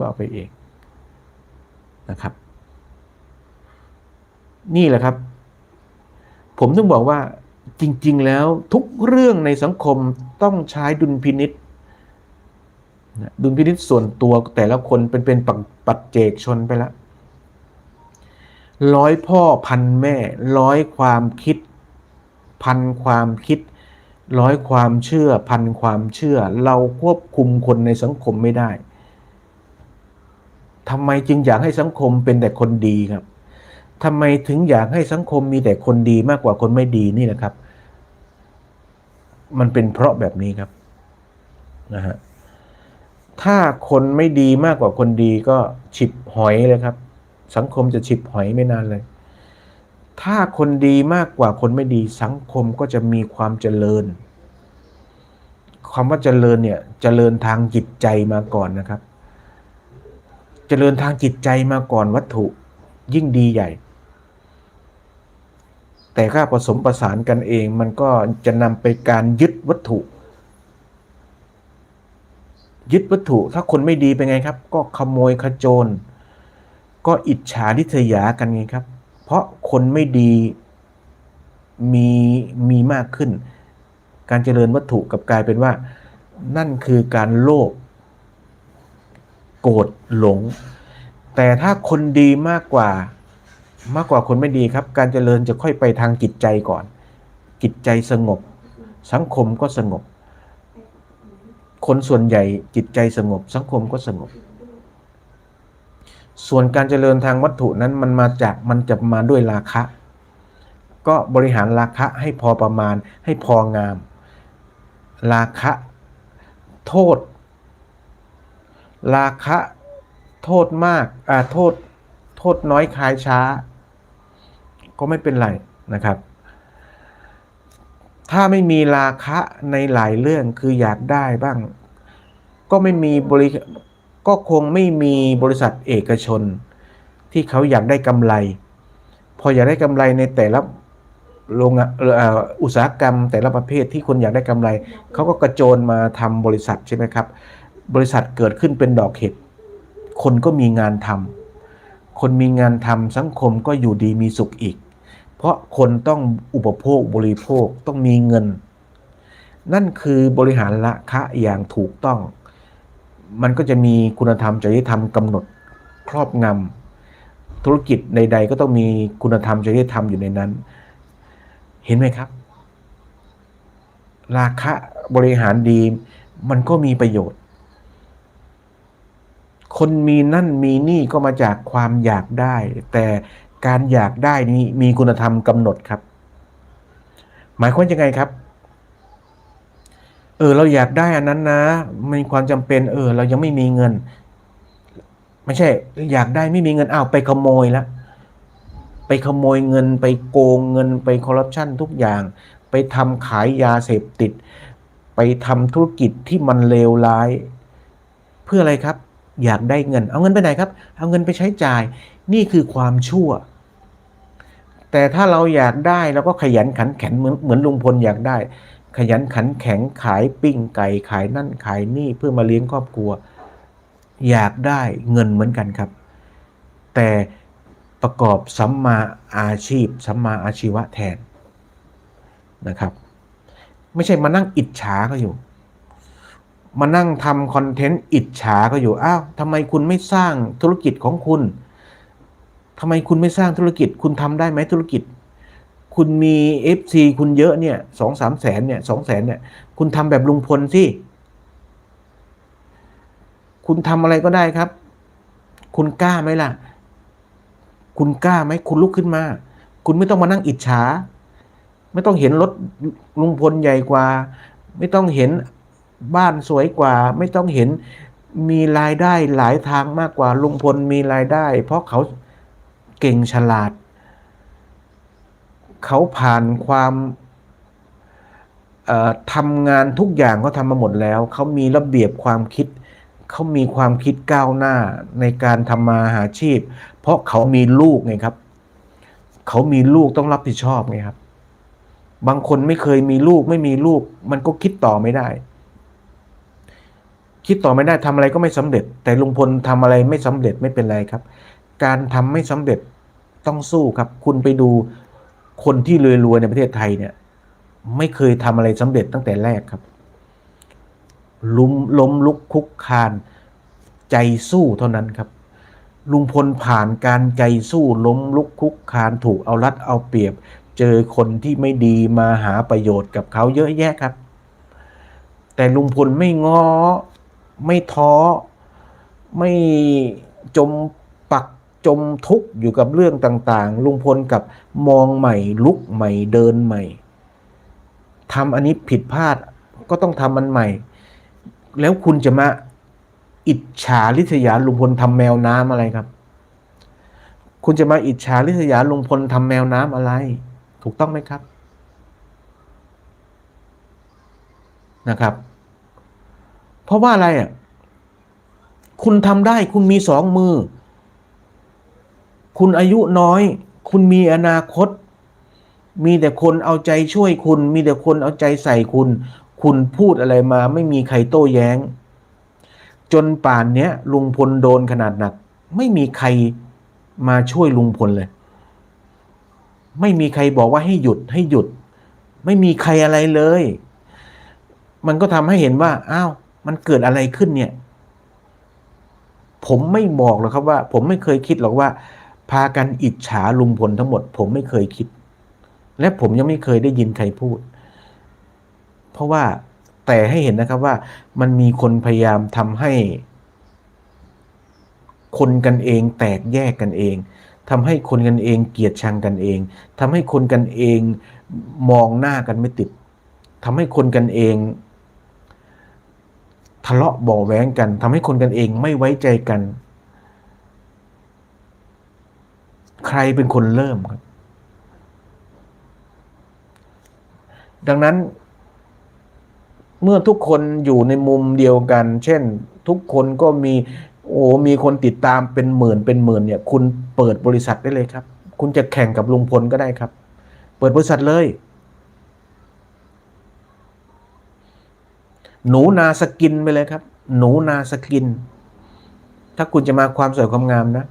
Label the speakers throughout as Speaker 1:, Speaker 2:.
Speaker 1: ก็เอาไปเองนะครับ นี่แหละครับ ผมต้องบอกว่าจริง ๆ แล้วทุกเรื่องในสังคมต้องใช้ดุลพินิษดุลพินิษส่วนตัวแต่ละคนเป็นเป็นปักปัจเจกชนไปแล้วร้อยพ่อพันแม่ ร้อยความคิด พันความคิด ร้อยความเชื่อ พันความเชื่อ เราควบคุมคนในสังคมไม่ได้ ทำไมจึงอยากให้สังคมเป็นแต่คนดีครับทำไมถึงอยากให้สังคมมีแต่คนดีมากกว่าคนไม่ดีนี่แหละครับ มันเป็นเพราะแบบนี้ครับนะฮะถ้าคนไม่ดีมากกว่าคนดีก็ฉิบหอยเลยครับ สังคมจะฉิบหอยไม่นานเลย ถ้าคนดีมากกว่าคนไม่ดีสังคมก็จะมีความเจริญคำว่าเจริญเนี่ยเจริญทางจิตใจมาก่อนนะครับ เจริญทางจิตใจมาก่อนวัตถุยิ่งดีใหญ่ แต่ถ้าผสมประสานกันเองมันก็จะนำไปการยึดวัตถุ ยึดวัตถุถ้าคนไม่ดีเป็นไงครับ ก็ขโมยขโจร ก็อิจฉาริษยากันไงครับ เพราะคนไม่ดีมีมีมากขึ้น การเจริญวัตถุกับกลายเป็นว่า นั่นคือการโลภ โกรธหลง แต่ถ้าคนดีมากกว่ามากกว่าคนไม่ดีครับ การเจริญจะค่อยไปทางจิตใจก่อน จิตใจสงบ สังคมก็สงบ คนส่วนใหญ่จิตใจสงบ สังคมก็สงบ ส่วนการเจริญทางวัตถุนั้นมันมาจากมันจะมาด้วยราคะ ก็บริหารราคะให้พอประมาณให้พองาม ราคะ โทษ ราคะโทษมากอ่าโทษโทษน้อยคลายช้า ก็ไม่เป็นไรนะครับ ถ้าไม่มีราคะในหลายเรื่องคืออยากได้บ้าง ก็ไม่มีบริก็คงไม่มีบริษัทเอกชน ที่เขาอยากได้กำไร พออยากได้กำไรในแต่ละโรงงานอุตสาหกรรมแต่ละประเภทที่คนอยากได้กำไร เขาก็กระโจนมาทำบริษัทใช่ไหมครับ บริษัทเกิดขึ้นเป็นดอกเห็ด คนก็มีงานทำ คนมีงานทำสังคมก็อยู่ดีมีสุขอีก เพราะคนต้องอุปโภคบริโภคต้องมีเงิน นั่นคือบริหารราคะอย่างถูกต้อง มันก็จะมีคุณธรรมจริยธรรมกำหนดครอบงำธุรกิจใด ๆ ก็ต้องมีคุณธรรมจริยธรรมอยู่ในนั้น เห็นไหมครับ ราคะบริหารดีมันก็มีประโยชน์ คนมีนั่นมีนี่ก็มาจากความอยากได้ แต่การอยากได้นี้มีคุณธรรมกำหนดครับ หมายความยังไงครับ เออเราอยากได้อันนั้นนะมีความจำเป็น เออ เรายังไม่มีเงิน ไม่ใช่ อยากได้ไม่มีเงินอ้าวไปขโมยล้วไปขโมยเงินไปโกงเงินไปคอร์รัปชันทุกอย่าง ไปทำขายยาเสพติด ไปทำธุรกิจที่มันเลวร้าย เพื่ออะไรครับ อยากได้เงิน เอาเงินไปไหนครับ เอาเงินไปใช้จ่าย นี่คือความชั่ว แต่ถ้าเราอยากได้เราก็ขยันขันแข็งเหมือนเหมือนลุงพลอยากได้ ขยันขันแข็งขายปิ้งไก่ขายนั่นขายนี่เพื่อมาเลี้ยงครอบครัว อยากได้เงินเหมือนกันครับ แต่ประกอบสัมมาอาชีพสัมมาอาชีวะแทนนะครับ ไม่ใช่มานั่งอิจฉาก็อยู่ มานั่งทำคอนเทนต์อิจฉาก็อยู่ อ้าวทำไมคุณไม่สร้างธุรกิจของคุณทำไมคุณไม่สร้างธุรกิจ คุณทำได้ไหมธุรกิจ คุณมี FC คุณเยอะเนี่ยสองสามแสนเนี่ยสองแสนเนี่ย คุณทำแบบลุงพลสิ คุณทำอะไรก็ได้ครับ คุณกล้าไหมล่ะ คุณกล้าไหม คุณลุกขึ้นมา คุณไม่ต้องมานั่งอิจฉา ไม่ต้องเห็นรถลุงพลใหญ่กว่า ไม่ต้องเห็น บ้านสวยกว่าไม่ต้องเห็นมีรายได้หลายทางมากกว่าลุงพลมีรายได้ เพราะเขาเก่งฉลาด เขาผ่านความทำงานทุกอย่างเขาทำมาหมดแล้ว เขามีระเบียบความคิด เขามีความคิดก้าวหน้าในการทำมาหาชีพ เพราะเขามีลูกไงครับ เขามีลูกต้องรับผิดชอบไงครับ บางคนไม่เคยมีลูกไม่มีลูก มันก็คิดต่อไม่ได้ คิดต่อไม่ได้ทำอะไรก็ไม่สำเร็จ แต่ลุงพลทำอะไรไม่สำเร็จไม่เป็นไรครับ การทำไม่สำเร็จต้องสู้ครับ คุณไปดูคนที่รวยๆในประเทศไทยเนี่ย ไม่เคยทำอะไรสำเร็จตั้งแต่แรกครับลุมล้มลุกคุกคานใจสู้เท่านั้นครับ ลุงพลผ่านการใจสู้ล้มลุกคุกคานถูกเอารัดเอาเปรียบ เจอคนที่ไม่ดีมาหาประโยชน์กับเขาเยอะแยะครับ แต่ลุงพลไม่ง้อ ไม่ท้อไม่จมปักจมทุกข์อยู่กับเรื่องต่าง ๆ ลุงพลกับมองใหม่ลุกใหม่เดินใหม่ทำอันนี้ผิดพลาดก็ต้องทำมันใหม่ แล้วคุณจะมาอิจฉาริษยาลุงพลทำแมวน้ำอะไรครับ คุณจะมาอิจฉาริษยาลุงพลทำแมวน้ำอะไร ถูกต้องไหมครับนะครับ เพราะว่าอะไรอะคุณทำได้คุณมีสองมือ คุณอายุน้อย คุณมีอนาคต มีแต่คนเอาใจช่วยคุณ มีแต่คนเอาใจใส่คุณ คุณพูดอะไรมา ไม่มีใครโต้แย้ง จนป่านเนี้ยลุงพลโดนขนาดหนัก ไม่มีใครมาช่วยลุงพลเลย ไม่มีใครบอกว่าให้หยุดให้หยุด ไม่มีใครอะไรเลย มันก็ทำให้เห็นว่า อ้าว มันเกิดอะไรขึ้นเนี่ย ผมไม่บอกหรอกครับว่า ผมไม่เคยคิดหรอกว่า พากันอิจฉาลุงพลทั้งหมด ผมไม่เคยคิด และผมยังไม่เคยได้ยินใครพูด เพราะว่าแต่ให้เห็นนะครับว่ามันมีคนพยายามทำให้ คนกันเองแตกแยกกันเองทำให้คนกันเองเกลียดชังกันเองทำให้คนกันเองมองหน้ากันไม่ติดทำให้คนกันเอง ทะเลาะบ่อแว้งกันทำให้คนกันเองไม่ไว้ใจกัน ใครเป็นคนเริ่มครับ ดังนั้น เมื่อทุกคนอยู่ในมุมเดียวกัน เช่น ทุกคนก็มีโอ้มีคนติดตามเป็นหมื่นเป็นหมื่นเนี่ย คุณเปิดบริษัทได้เลยครับ คุณจะแข่งกับลุงพลก็ได้ครับ เปิดบริษัทเลย หนูนาสกินไปเลยครับ หนูนาสกิน ถ้าคุณจะมาความสวยความงามนะ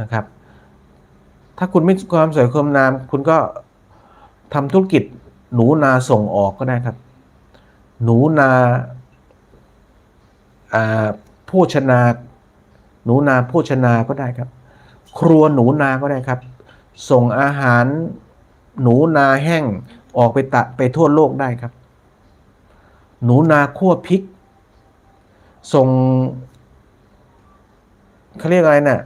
Speaker 1: นะครับ ถ้าคุณไม่ความสวยความงาม คุณก็ทำธุรกิจหนูนาส่งออกก็ได้ครับ หนูนาอ่าโภชนา หนูนาโภชนาก็ได้ครับ ครัวหนูนาก็ได้ครับ ส่งอาหารหนูนาแห้งออกไปตะไปทั่วโลกได้ครับ หนูนาคั่วพริก ส่งเขาเรียกอะไรนะ่ะ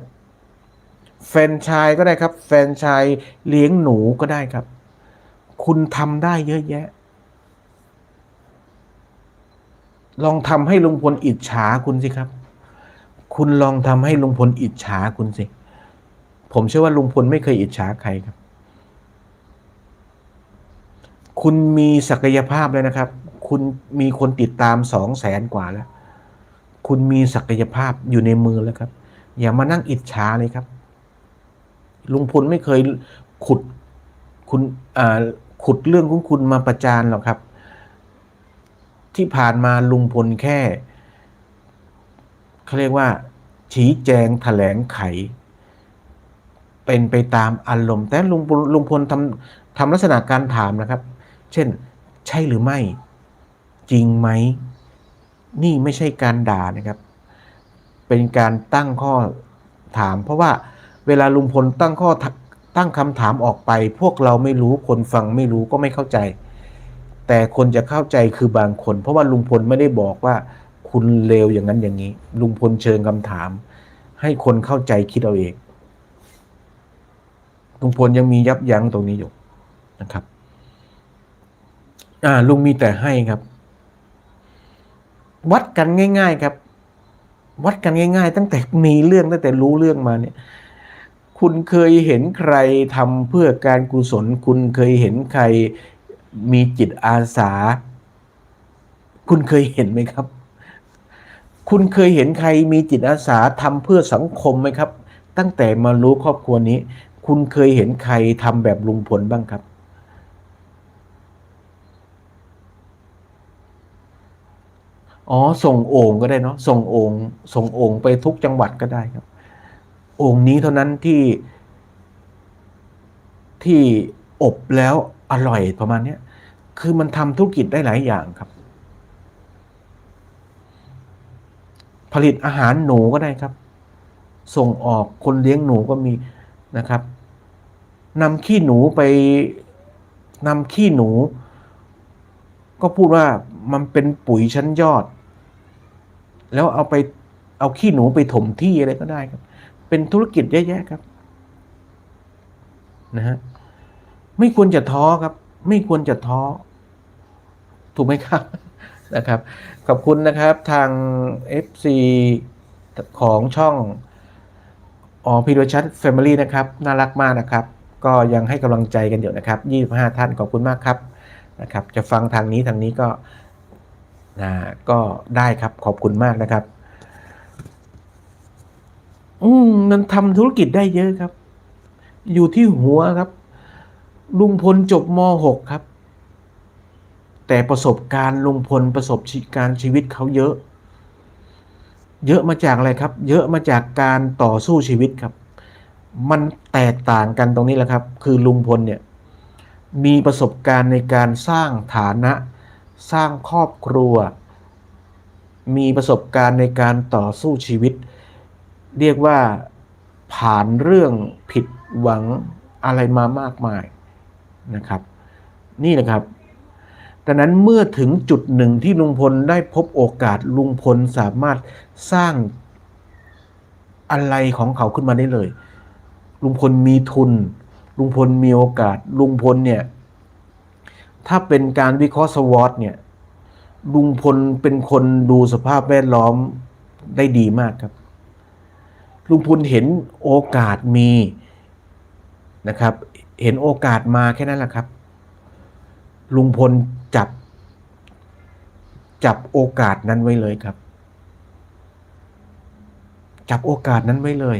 Speaker 1: แฟนชายก็ได้ครับ แฟนชายเลี้ยงหนูก็ได้ครับ คุณทำได้เยอะแยะ ลองทำให้ลุงพลอิจฉาคุณสิครับ คุณลองทำให้ลุงพลอิจฉาคุณสิ ผมเชื่อว่าลุงพลไม่เคยอิจฉาใครครับ คุณมีศักยภาพแล้วนะครับ คุณมีคนติดตามสองแสนกว่าแล้ว คุณมีศักยภาพอยู่ในมือแล้วครับ อย่ามานั่งอิจฉาเลยครับ ลุงพลไม่เคยขุดคุณขุดเรื่องของคุณมาประจานหรอกครับ ที่ผ่านมาลุงพลแค่เขาเรียกว่า ชี้แจงแถลงไข เป็นไปตามอารมณ์ แต่ลุงพลลุงพลทำทำลักษณะการถามนะครับ เช่น ใช่หรือไม่ จริงไหม นี่ไม่ใช่การด่านะครับ เป็นการตั้งข้อถาม เพราะว่าเวลาลุงพลตั้งข้อตั้งคำถามออกไป พวกเราไม่รู้คนฟังไม่รู้ก็ไม่เข้าใจ แต่คนจะเข้าใจคือบางคน เพราะว่าลุงพลไม่ได้บอกว่าคุณเลวอย่างนั้นอย่างนี้ ลุงพลเชิญคำถาม ให้คนเข้าใจคิดเอาเองลุงพลยังมียับยั้งตรงนี้อยู่นะครับ อ่าลุงมีแต่ให้ครับ วัดกันง่าย ๆ ครับ วัดกันง่าย ๆ ตั้งแต่มีเรื่องตั้งแต่รู้เรื่องมาเนี่ย คุณเคยเห็นใครทำเพื่อการกุศล คุณเคยเห็นใครมีจิตอาสา คุณเคยเห็นไหมครับ คุณเคยเห็นใครมีจิตอาสาทำเพื่อสังคมไหมครับ ตั้งแต่มารู้ครอบครัวนี้ คุณเคยเห็นใครทำแบบลุงพลบ้างครับ อ๋อ ส่งโอ่งก็ได้เนาะ ส่งโอ่งส่งโอ่งไปทุกจังหวัดก็ได้ครับ โอ่งนี้เท่านั้นที่ ที่อบแล้วอร่อยประมาณเนี้ยคือมันทำธุรกิจได้หลายอย่างครับ ผลิตอาหารหนูก็ได้ครับ ส่งออกคนเลี้ยงหนูก็มีนะครับนำขี้หนูไปนำขี้หนู ก็พูดว่า มันเป็นปุ๋ยชั้นยอด แล้วเอาไปเอาขี้หนูไปถมที่อะไรก็ได้ครับ เป็นธุรกิจเยอะแยะครับนะฮะไม่ควรจะท้อครับ ไม่ควรจะท้อ ถูกไหมครับนะครับ ขอบคุณนะครับทาง FC ของช่องอ๋อพีรชัดแฟมิลี่นะครับ น่ารักมากนะครับ ก็ยังให้กำลังใจกันอยู่นะครับ 25 ท่านขอบคุณมากครับนะครับ จะฟังทางนี้ทางนี้ก็ นะก็ได้ครับขอบคุณมากนะครับ อืมมันทำธุรกิจได้เยอะครับ อยู่ที่หัวครับ ลุงพลจบม .6 ครับ แต่ประสบการณ์ลุงพลประสบการณ์ชีวิตเขาเยอะ เยอะมาจากอะไรครับ เยอะมาจากการต่อสู้ชีวิตครับ มันแตกต่างกันตรงนี้แหละครับ คือลุงพลเนี่ย มีประสบการณ์ในการสร้างฐานะ สร้างครอบครัว มีประสบการณ์ในการต่อสู้ชีวิต เรียกว่าผ่านเรื่องผิดหวังอะไรมามากมายนะครับ นี่นะครับดังนั้นเมื่อถึงจุดหนึ่งที่ลุงพลได้พบโอกาสลุงพลสามารถสร้างอะไรของเขาขึ้นมาได้เลย ลุงพลมีทุน ลุงพลมีโอกาสลุงพลเนี่ย ถ้าเป็นการวิเคราะห์สวอตเนี่ยลุงพลเป็นคนดูสภาพแวดล้อมได้ดีมากครับ ลุงพลเห็นโอกาสมีนะครับ เห็นโอกาสมาแค่นั้นแหละครับ ลุงพลจับ จับโอกาสนั้นไว้เลยครับ จับโอกาสนั้นไว้เลย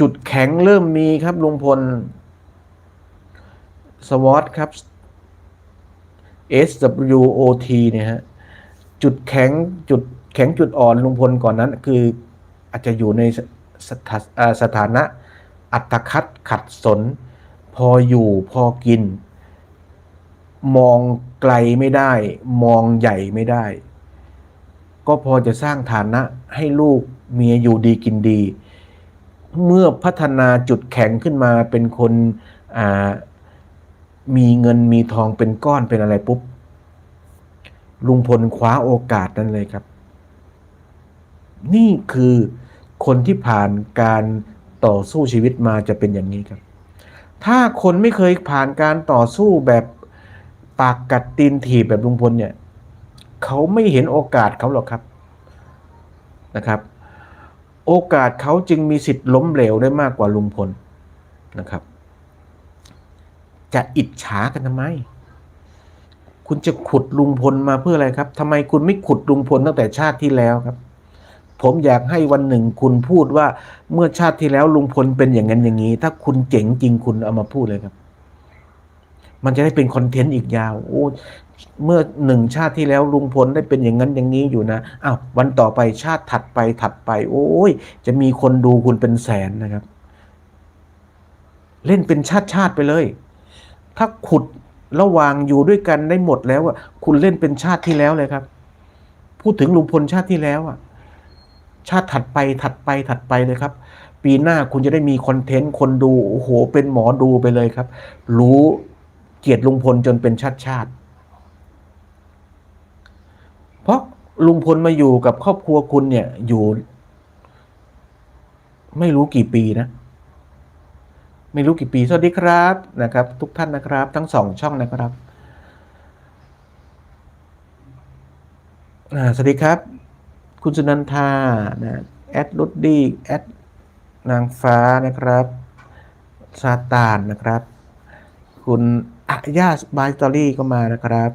Speaker 1: จุดแข็งเริ่มมีครับลุงพล สวอตครับ SWOT เนี่ยฮะจุดแข็งจุดแข็งจุดอ่อนลุงพลก่อนนั้น คืออาจจะอยู่ในสถาสถานะอัตคัดขัดสน พออยู่พอกิน มองไกลไม่ได้ มองใหญ่ไม่ได้ ก็พอจะสร้างฐานะให้ลูกเมียอยู่ดีกินดี เมื่อพัฒนาจุดแข็งขึ้นมาเป็นคนอ่า มีเงินมีทองเป็นก้อนเป็นอะไรปุ๊บ ลุงพลคว้าโอกาสนั้นเลยครับ นี่คือคนที่ผ่านการต่อสู้ชีวิตมาจะเป็นอย่างนี้ครับ ถ้าคนไม่เคยผ่านการต่อสู้แบบปากกัดตีนถีบแบบลุงพลเนี่ย เขาไม่เห็นโอกาสเขาหรอกครับนะครับ โอกาสเขาจึงมีสิทธิ์ล้มเหลวได้มากกว่าลุงพลนะครับ จะอิจฉากันทำไม คุณจะขุดลุงพลมาเพื่ออะไรครับทำไมคุณไม่ขุดลุงพลตั้งแต่ชาติที่แล้วครับ ผมอยากให้วันหนึ่งคุณพูดว่าเมื่อชาติที่แล้วลุงพลเป็นอย่างนั้นอย่างนี้ ถ้าคุณเจ๋งจริงคุณเอามาพูดเลยครับ มันจะได้เป็นคอนเทนต์อีกยาว โอ้เมื่อหนึ่งชาติที่แล้วลุงพลได้เป็นอย่างนั้นอย่างนี้อยู่นะอ้าววันต่อไปชาติถัดไปถัดไป โอ้ย จะมีคนดูคุณเป็นแสนนะครับ เล่นเป็นชาติชาติไปเลย ถ้าขุดระหว่างอยู่ด้วยกันได้หมดแล้วอะคุณเล่นเป็นชาติที่แล้วเลยครับ พูดถึงลุงพลชาติที่แล้วอะ ชาติถัดไปถัดไปถัดไปเลยครับ ปีหน้าคุณจะได้มีคอนเทนต์คนดูโอ้โห เป็นหมอดูไปเลยครับ รู้เกียรติลุงพลจนเป็นชาติชาติ เพราะลุงพลมาอยู่กับครอบครัวคุณเนี่ยอยู่ ไม่รู้กี่ปีนะ ไม่รู้กี่ปี สวัสดีครับนะครับ ทุกท่านนะครับ ทั้งสองช่องนะครับสวัสดีครับ คุณสุนันทานะแอดลุดดี้แอดนางฟ้านะครับซาตานนะครับ คุณอาญาบายสตอรี่ก็มานะครับ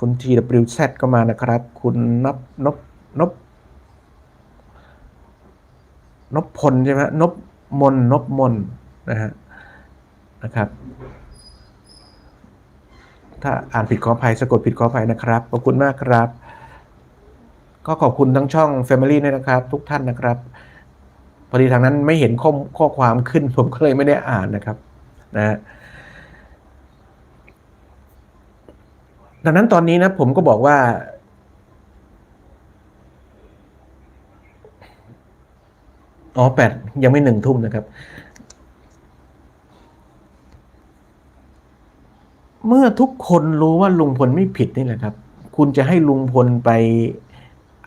Speaker 1: คุณ TWZ ก็มานะครับ คุณนบนบนบนบพลใช่ไหมนบมนนบมน นะฮะนะครับ ถ้าอ่านผิดขออภัยสะกดผิดขออภัยนะครับ ขอบคุณมากครับ ก็ขอบคุณทั้งช่อง Family ด้วยนะครับ ทุกท่านนะครับ พอดีทางนั้นไม่เห็นข้อข้อความขึ้น ผมก็เลยไม่ได้อ่านนะครับนะฮะดังนั้นตอนนี้นะผมก็บอกว่า อ๋อแปดยังไม่หนึ่งทุ่มนะครับ เมื่อทุกคนรู้ว่าลุงพลไม่ผิดนี่แหละครับ คุณจะให้ลุงพลไป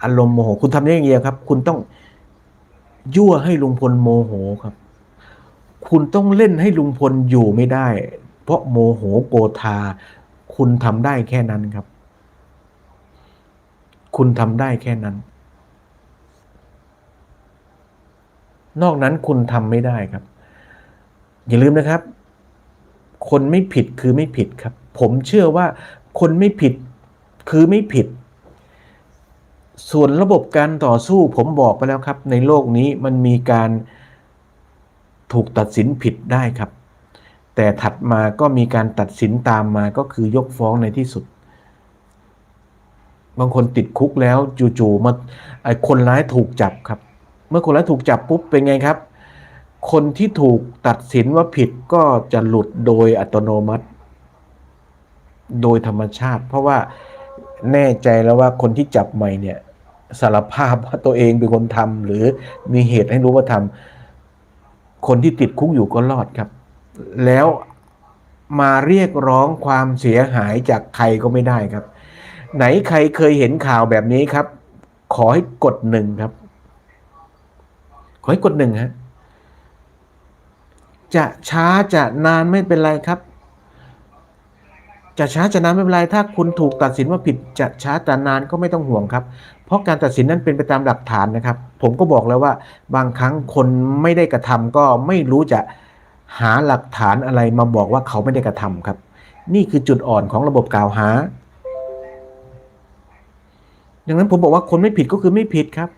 Speaker 1: อารมณ์โมโห คุณทำได้อย่างเดียวครับ คุณต้องยั่วให้ลุงพลโมโหครับ คุณต้องเล่นให้ลุงพลอยู่ไม่ได้ เพราะโมโหโกธา คุณทำได้แค่นั้นครับ คุณทำได้แค่นั้น นอกนั้นคุณทำไม่ได้ครับ อย่าลืมนะครับ คนไม่ผิดคือไม่ผิดครับ ผมเชื่อว่าคนไม่ผิดคือไม่ผิด ส่วนระบบการต่อสู้ผมบอกไปแล้วครับ ในโลกนี้มันมีการถูกตัดสินผิดได้ครับ แต่ถัดมาก็มีการตัดสินตามมาก็คือยกฟ้องในที่สุด บางคนติดคุกแล้วจู่ๆมาไอ้คนร้ายถูกจับครับ เมื่อคนร้ายถูกจับปุ๊บเป็นไงครับ คนที่ถูกตัดสินว่าผิดก็จะหลุดโดยอัตโนมัติ โดยธรรมชาติ เพราะว่าแน่ใจแล้วว่าคนที่จับใหม่เนี่ยสารภาพว่าตัวเองเป็นคนทำหรือมีเหตุให้รู้ว่าทำคนที่ติดคุกอยู่ก็รอดครับ แล้วมาเรียกร้องความเสียหายจากใครก็ไม่ได้ครับ ไหนใครเคยเห็นข่าวแบบนี้ครับ ขอให้กดหนึ่งครับ ขอให้กดหนึ่งฮะ จะช้าจะนานไม่เป็นไรครับ จะช้าจะนานไม่เป็นไร ถ้าคุณถูกตัดสินว่าผิดจะช้าแต่นานก็ไม่ต้องห่วงครับ เพราะการตัดสินนั้นเป็นไปตามหลักฐานนะครับ ผมก็บอกแล้วว่า บางครั้งคนไม่ได้กระทำก็ไม่รู้จะหาหลักฐานอะไรมาบอกว่าเขาไม่ได้กระทำครับ นี่คือจุดอ่อนของระบบกล่าวหาดังนั้นผมบอกว่าคนไม่ผิดก็คือไม่ผิดครับ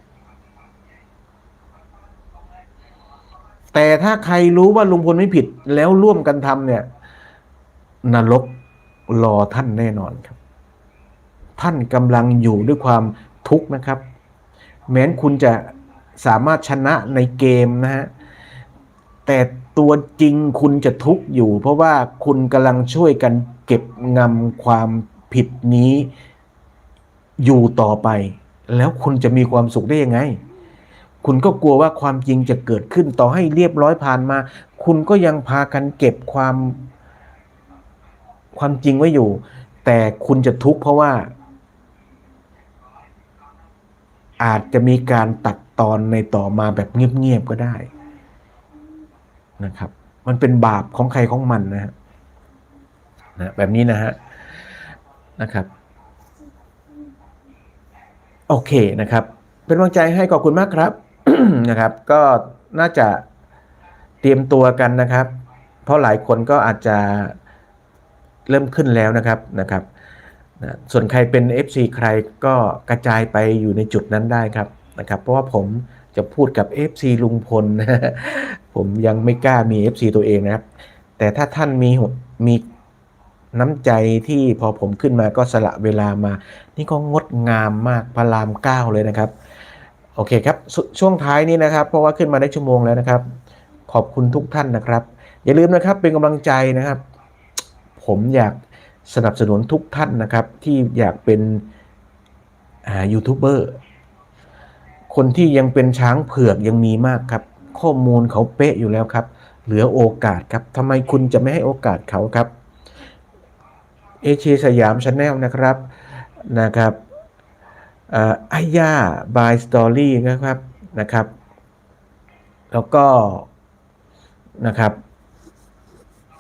Speaker 1: แต่ถ้าใครรู้ว่าลุงพลไม่ผิดแล้วร่วมกันทำเนี่ย นรกรอท่านแน่นอนครับ ท่านกำลังอยู่ด้วยความทุกข์นะครับ แม้นคุณจะสามารถชนะในเกมนะฮะ แต่ตัวจริงคุณจะทุกข์อยู่ เพราะว่าคุณกำลังช่วยกันเก็บงำความผิดนี้อยู่ต่อไป แล้วคุณจะมีความสุขได้ยังไง คุณก็กลัวว่าความจริงจะเกิดขึ้นต่อให้เรียบร้อยผ่านมา คุณก็ยังพากันเก็บความความจริงไว้อยู่ แต่คุณจะทุกข์เพราะว่า อาจจะมีการตัดตอนในต่อมาแบบเงียบๆก็ได้นะครับ มันเป็นบาปของใครของมันนะฮะนะแบบนี้นะฮะนะครับโอเคนะครับ เป็นกำลังใจให้ขอบคุณมากครับ นะครับ ก็น่าจะเตรียมตัวกันนะครับ เพราะหลายคนก็อาจจะเริ่มขึ้นแล้วนะครับนะครับส่วนใครเป็น FC ใครก็กระจายไปอยู่ในจุดนั้นได้ครับนะครับ เพราะว่าผมจะพูดกับ FC ลุงพลนะผมยังไม่กล้ามี FC ตัวเองนะครับ แต่ถ้าท่านมีมีน้ำใจที่พอผมขึ้นมาก็สละเวลามา นี่ก็งดงามมากพระรามเก้าเลยนะครับ โอเคครับชช่วงท้ายนี้นะครับ เพราะว่าขึ้นมาได้ชั่วโมงแล้วนะครับ ขอบคุณทุกท่านนะครับ อย่าลืมนะครับเป็นกำลังใจนะครับ ผมอยากสนับสนุนทุกท่านนะครับ ที่อยากเป็นยูทูบเบอร์คนที่ยังเป็นช้างเผือกยังมีมากครับ ข้อมูลเขาเป๊ะอยู่แล้วครับ เหลือโอกาสครับทำไมคุณจะไม่ให้โอกาสเขาครับเอเชียสยามชาแนลนะครับนะครับ ไอยาบายสตอรี่นะครับนะครับ แล้วก็นะครับ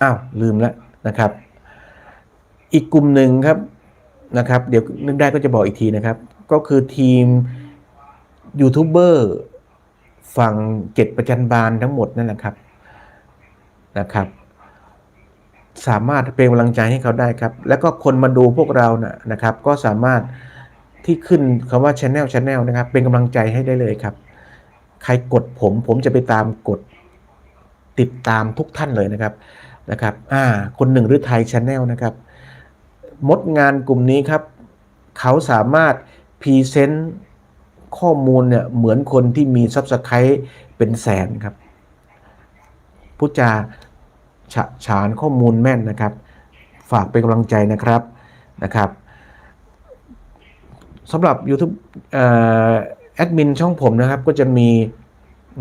Speaker 1: อ้าวลืมแล้วนะครับ อีกกลุ่มหนึ่งครับนะครับ เดี๋ยวนึกได้ก็จะบอกอีกทีนะครับ ก็คือทีมยูทูบเบอร์ฝั่งเจ็ดประจันบาลทั้งหมดนั่นแหละครับนะครับ สามารถเป็นกำลังใจให้เขาได้ครับ แล้วก็คนมาดูพวกเรานะนะครับ ก็สามารถ ที่ขึ้นคำว่า Channel Channel นะครับ เป็นกำลังใจให้ได้เลยครับ ใครกดผมผมจะไปตามกดติดตามทุกท่านเลยนะครับนะครับอ่าคนหนึ่งหรือไทย Channel นะครับมดงานกลุ่มนี้ครับ เขาสามารถพรีเซนต์ข้อมูลเนี่ยเหมือนคนที่มีซับสไครต์เป็นแสนครับพูดจาฉะฉานข้อมูลแม่นนะครับ ฝากเป็นกำลังใจนะครับนะครับ สำหรับ YouTube แอดมินช่องผมนะครับ ก็จะมี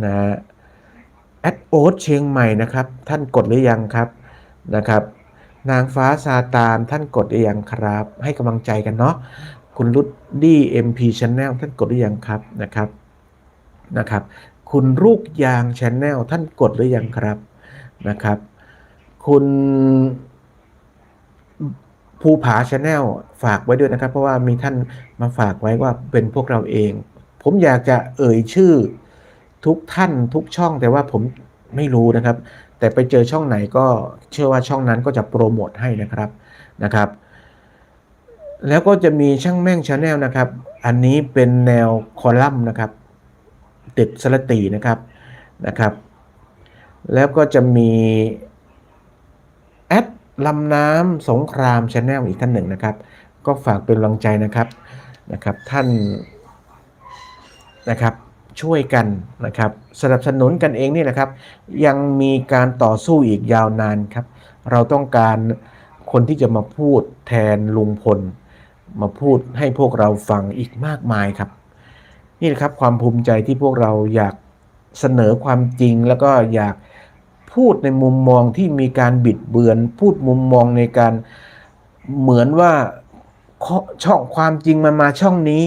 Speaker 1: นะแอดโอ๊ตเชียงใหม่นะครับ ท่านกดหรือยังครับนะครับ นางฟ้าซาตานท่านกดหรือยังครับ ให้กำลังใจกันเนาะคุณรุดดี้เอ็มพีชแนลท่านกดหรือยังครับนะครับนะครับ คุณลูกยางชแนลท่านกดหรือยังครับนะครับ คุณ ภูผาชาแนลฝากไว้ด้วยนะครับ เพราะว่ามีท่านมาฝากไว้ว่าเป็นพวกเราเอง ผมอยากจะเอ่ยชื่อ ทุกท่านทุกช่องแต่ว่าผมไม่รู้นะครับ แต่ไปเจอช่องไหนก็เชื่อว่าช่องนั้นก็จะโปรโมทให้นะครับนะครับ แล้วก็จะมีช่างแม่งชาแนลนะครับ อันนี้เป็นแนวคอลัมน์นะครับ ติดสลตีนะครับนะครับ แล้วก็จะมีแอด ลำน้ำสงครามชาแนลอีกท่านหนึ่งนะครับ ก็ฝากเป็นกำลังใจนะครับนะครับ ท่านนะครับช่วยกันนะครับสนับสนุนกันเองนี่แหละครับ ยังมีการต่อสู้อีกยาวนานครับ เราต้องการคนที่จะมาพูดแทนลุงพล มาพูดให้พวกเราฟังอีกมากมายครับ นี่แหละครับความภูมิใจที่พวกเราอยากเสนอความจริงแล้วก็อยาก พูดในมุมมองที่มีการบิดเบือน พูดมุมมองในการเหมือนว่าข้อช่องความจริงมันมาช่องนี้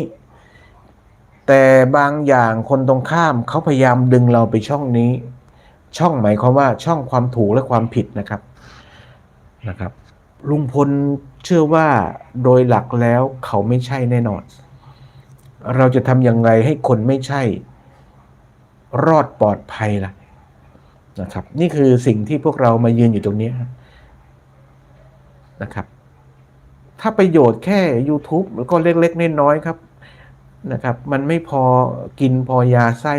Speaker 1: แต่บางอย่างคนตรงข้ามเขาพยายามดึงเราไปช่องนี้ ช่องหมายความว่าช่องความถูกและความผิดนะครับนะครับ ลุงพลเชื่อว่าโดยหลักแล้วเขาไม่ใช่แน่นอน เราจะทำอย่างไรให้คนไม่ใช่ รอดปลอดภัยล่ะ นะครับ นี่คือสิ่งที่พวกเรามายืนอยู่ตรงนี้นะครับ ถ้าประโยชน์แค่ YouTube แล้วก็เล็กๆน้อยๆครับนะครับ มันไม่พอกินพอยาไส้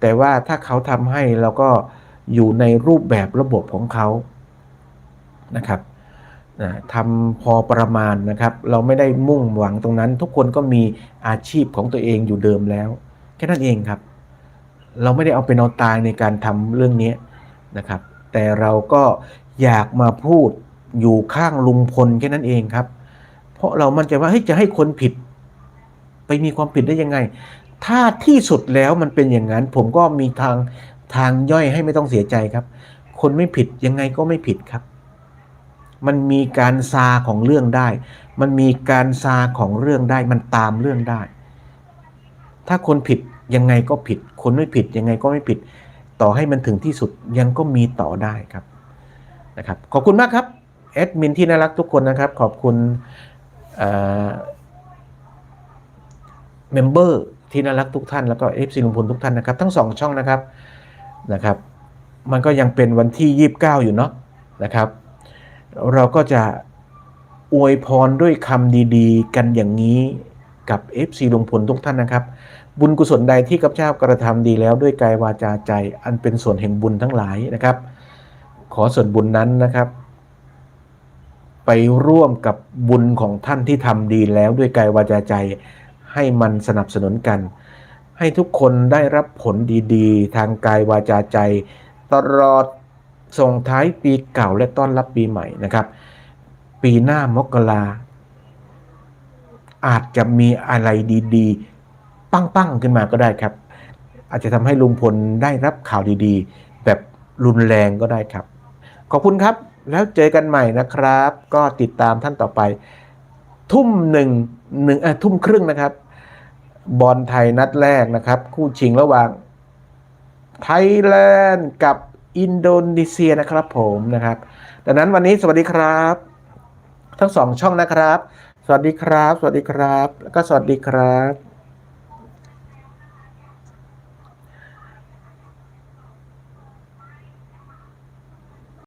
Speaker 1: แต่ว่าถ้าเขาทำให้เราก็อยู่ในรูปแบบระบบของเขานะครับนะทำพอประมาณนะครับ เราไม่ได้มุ่งหวังตรงนั้น ทุกคนก็มีอาชีพของตัวเองอยู่เดิมแล้ว แค่นั้นเองครับ เราไม่ได้เอาเป็นเอาตายในการทำเรื่องนี้นะครับ แต่เราก็อยากมาพูดอยู่ข้างลุงพลแค่นั้นเองครับ เพราะเรามั่นใจว่าเฮ้ยจะให้คนผิด ไปมีความผิดได้ยังไง ถ้าที่สุดแล้วมันเป็นอย่างนั้น ผมก็มีทางทางย่อยให้ไม่ต้องเสียใจครับ คนไม่ผิดยังไงก็ไม่ผิดครับ มันมีการซาของเรื่องได้ มันมีการซาของเรื่องได้ มันตามเรื่องได้ ถ้าคนผิด ยังไงก็ผิด คนไม่ผิดยังไงก็ไม่ผิด ต่อให้มันถึงที่สุดยังก็มีต่อได้ครับนะครับ ขอบคุณมากครับแอดมินที่น่ารักทุกคนนะครับ ขอบคุณเมมเบอร์ที่น่ารักทุกท่านแล้วก็เอฟซีลุงพลทุกท่านนะครับ ทั้งสองช่องนะครับนะครับ มันก็ยังเป็นวันที่29อยู่เนาะนะครับ เราก็จะอวยพรด้วยคำดีๆ กันอย่างนี้กับ FC ลุงพลทุกท่านนะครับ บุญกุศลใดที่ข้าพเจ้ากระทำดีแล้วด้วยกายวาจาใจ อันเป็นส่วนแห่งบุญทั้งหลายนะครับ ขอส่วนบุญนั้นนะครับ ไปร่วมกับบุญของท่านที่ทำดีแล้วด้วยกายวาจาใจ ให้มันสนับสนุนกัน ให้ทุกคนได้รับผลดีๆ ทางกายวาจาใจ ตลอดส่งท้ายปีเก่าและต้อนรับปีใหม่นะครับ ปีหน้ามกราอาจจะมีอะไรดี ๆ ปั้งๆขึ้นมาก็ได้ครับ อาจจะทำให้ลุงพลได้รับข่าวดีๆ แบบรุนแรงก็ได้ครับ ขอบคุณครับแล้วเจอกันใหม่นะครับ ก็ติดตามท่านต่อไป ทุ่มหนึ่งหนึ่งเออทุ่มครึ่งนะครับ บอลไทยนัดแรกนะครับ คู่ชิงระหว่างไทยแลนด์กับอินโดนีเซียนะครับผมนะครับดังนั้นวันนี้สวัสดีครับ ทั้งสองช่องนะครับ สวัสดีครับ สวัสดีครับ แล้วก็สวัสดีครับ